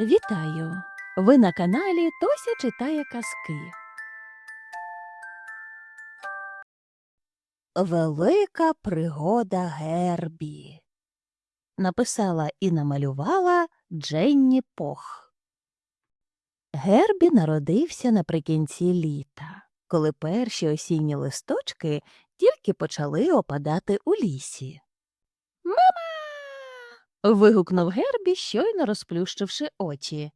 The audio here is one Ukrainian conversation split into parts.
Вітаю! Ви на каналі Тося читає казки. Велика пригода Гербі. Написала і намалювала Дженні Пох. Гербі народився наприкінці літа, коли перші осінні листочки тільки почали опадати у лісі. Вигукнув Гербі, щойно розплющивши очі.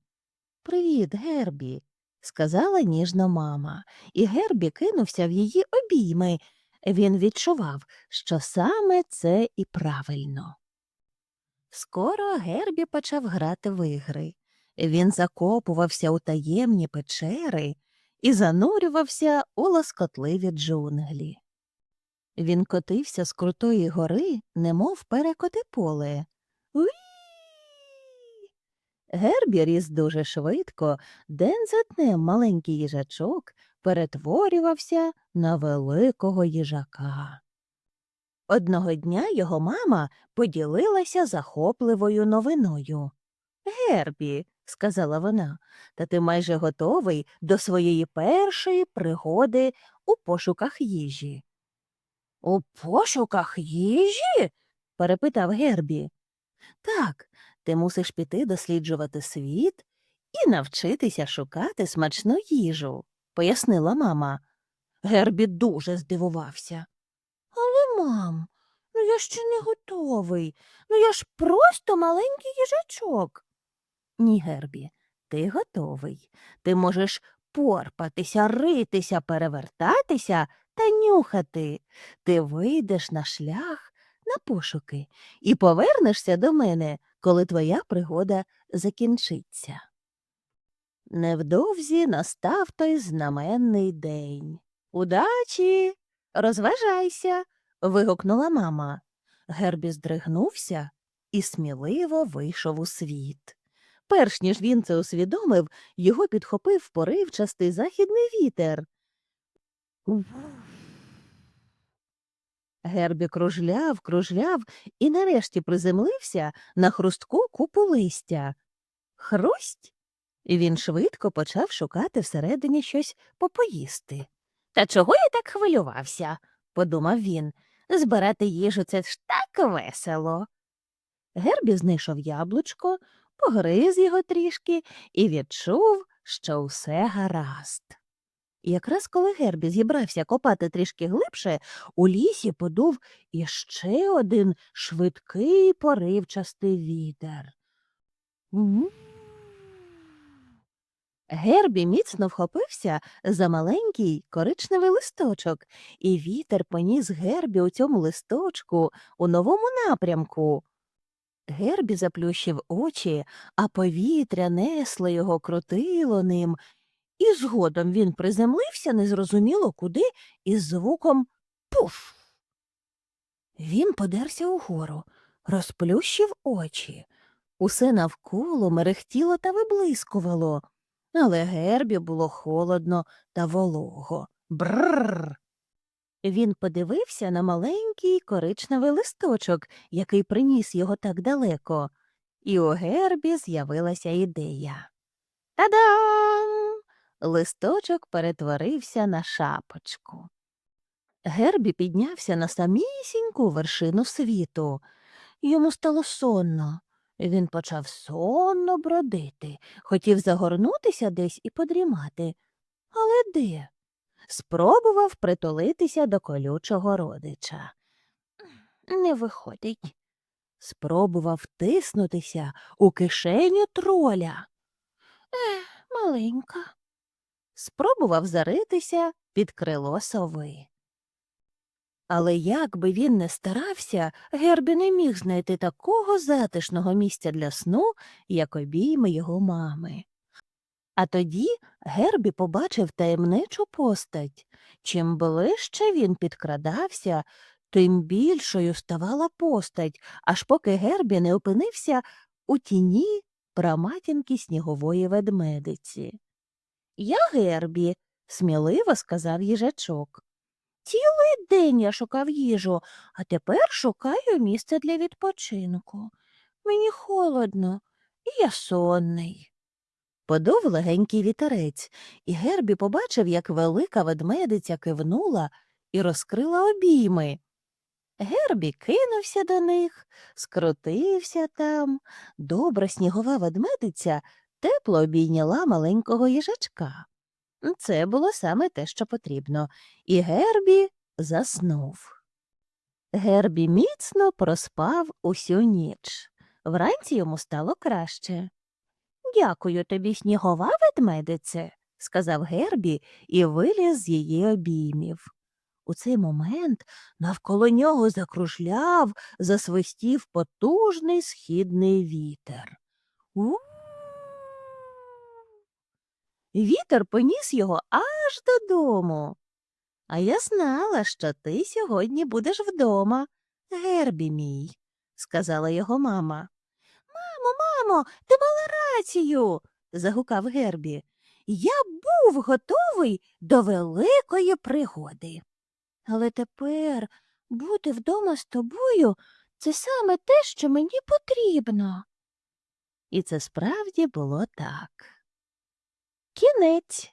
Привіт, Гербі, сказала ніжно мама, і Гербі кинувся в її обійми. Він відчував, що саме це і правильно. Скоро Гербі почав грати в ігри. Він закопувався у таємні печери і занурювався у лоскотливі джунглі. Він котився з крутої гори, немов перекоти поле. Гербі ріс дуже швидко, день за днем маленький їжачок перетворювався на великого їжака. Одного дня його мама поділилася захопливою новиною. Гербі, сказала вона, та ти майже готовий до своєї першої пригоди у пошуках їжі. У пошуках їжі? перепитав Гербі. Так, ти мусиш піти досліджувати світ і навчитися шукати смачну їжу, пояснила мама. Гербі дуже здивувався. Але, мам, ну я ще не готовий. Ну я ж просто маленький їжачок. Ні, Гербі, ти готовий. Ти можеш порпатися, ритися, перевертатися та нюхати. Ти вийдеш на шлях на пошуки і повернешся до мене, коли твоя пригода закінчиться. Невдовзі настав той знаменний день. Удачі, розважайся. вигукнула мама. Гербі здригнувся і сміливо вийшов у світ. Перш ніж він це усвідомив, його підхопив поривчастий західний вітер. Гербі кружляв, кружляв і нарешті приземлився на хрустку купу листя. Хрусть. І він швидко почав шукати всередині щось попоїсти. Та чого я так хвилювався? подумав він. Збирати їжу це ж так весело. Гербі знайшов яблучко, погриз його трішки і відчув, що все гаразд. І якраз коли Гербі зібрався копати трішки глибше, у лісі подув іще один швидкий поривчастий вітер. Гербі міцно вхопився за маленький коричневий листочок, і вітер поніс Гербі у цьому листочку у новому напрямку. Гербі заплющив очі, а повітря несло його, крутило ним, і згодом він приземлився незрозуміло куди із звуком пуф. Він подерся угору, розплющив очі. Усе навколо мерехтіло та виблискувало, але Гербі було холодно та волого. Бррр. Він подивився на маленький коричневий листочок, який приніс його так далеко, і у Гербі з'явилася ідея. Та-дам! Листочок перетворився на шапочку. Гербі піднявся на самісіньку вершину світу. Йому стало сонно. Він почав сонно бродити, хотів загорнутися десь і подрімати. Але де? Спробував притулитися до колючого родича. Не виходить. Спробував втиснутися у кишеню троля. Е, маленька. Спробував заритися під крило сови. Але як би він не старався, Гербі не міг знайти такого затишного місця для сну, як обійми його мами. А тоді Гербі побачив таємничу постать. Чим ближче він підкрадався, тим більшою ставала постать, аж поки Гербі не опинився у тіні праматінки снігової ведмедиці. Я Гербі, сміливо сказав їжачок. Цілий день я шукав їжу, а тепер шукаю місце для відпочинку. Мені холодно, і я сонний. Подув легенький вітерець, і Гербі побачив, як велика ведмедиця кивнула і розкрила обійми. Гербі кинувся до них, скрутився там. Добра снігова ведмедиця тепло обійняла маленького їжачка. Це було саме те, що потрібно, і Гербі заснув. Гербі міцно проспав усю ніч. Вранці йому стало краще. Дякую тобі, снігова ведмедице, сказав Гербі і виліз з її обіймів. У цей момент навколо нього закружляв, засвистів потужний східний вітер. у Вітер поніс його аж додому. А я знала, що ти сьогодні будеш вдома, Гербі мій, сказала його мама. Мамо, мамо, ти мала рацію. загукав Гербі. Я був готовий до великої пригоди. Але тепер бути вдома з тобою це саме те, що мені потрібно. І це справді було так. Кінець.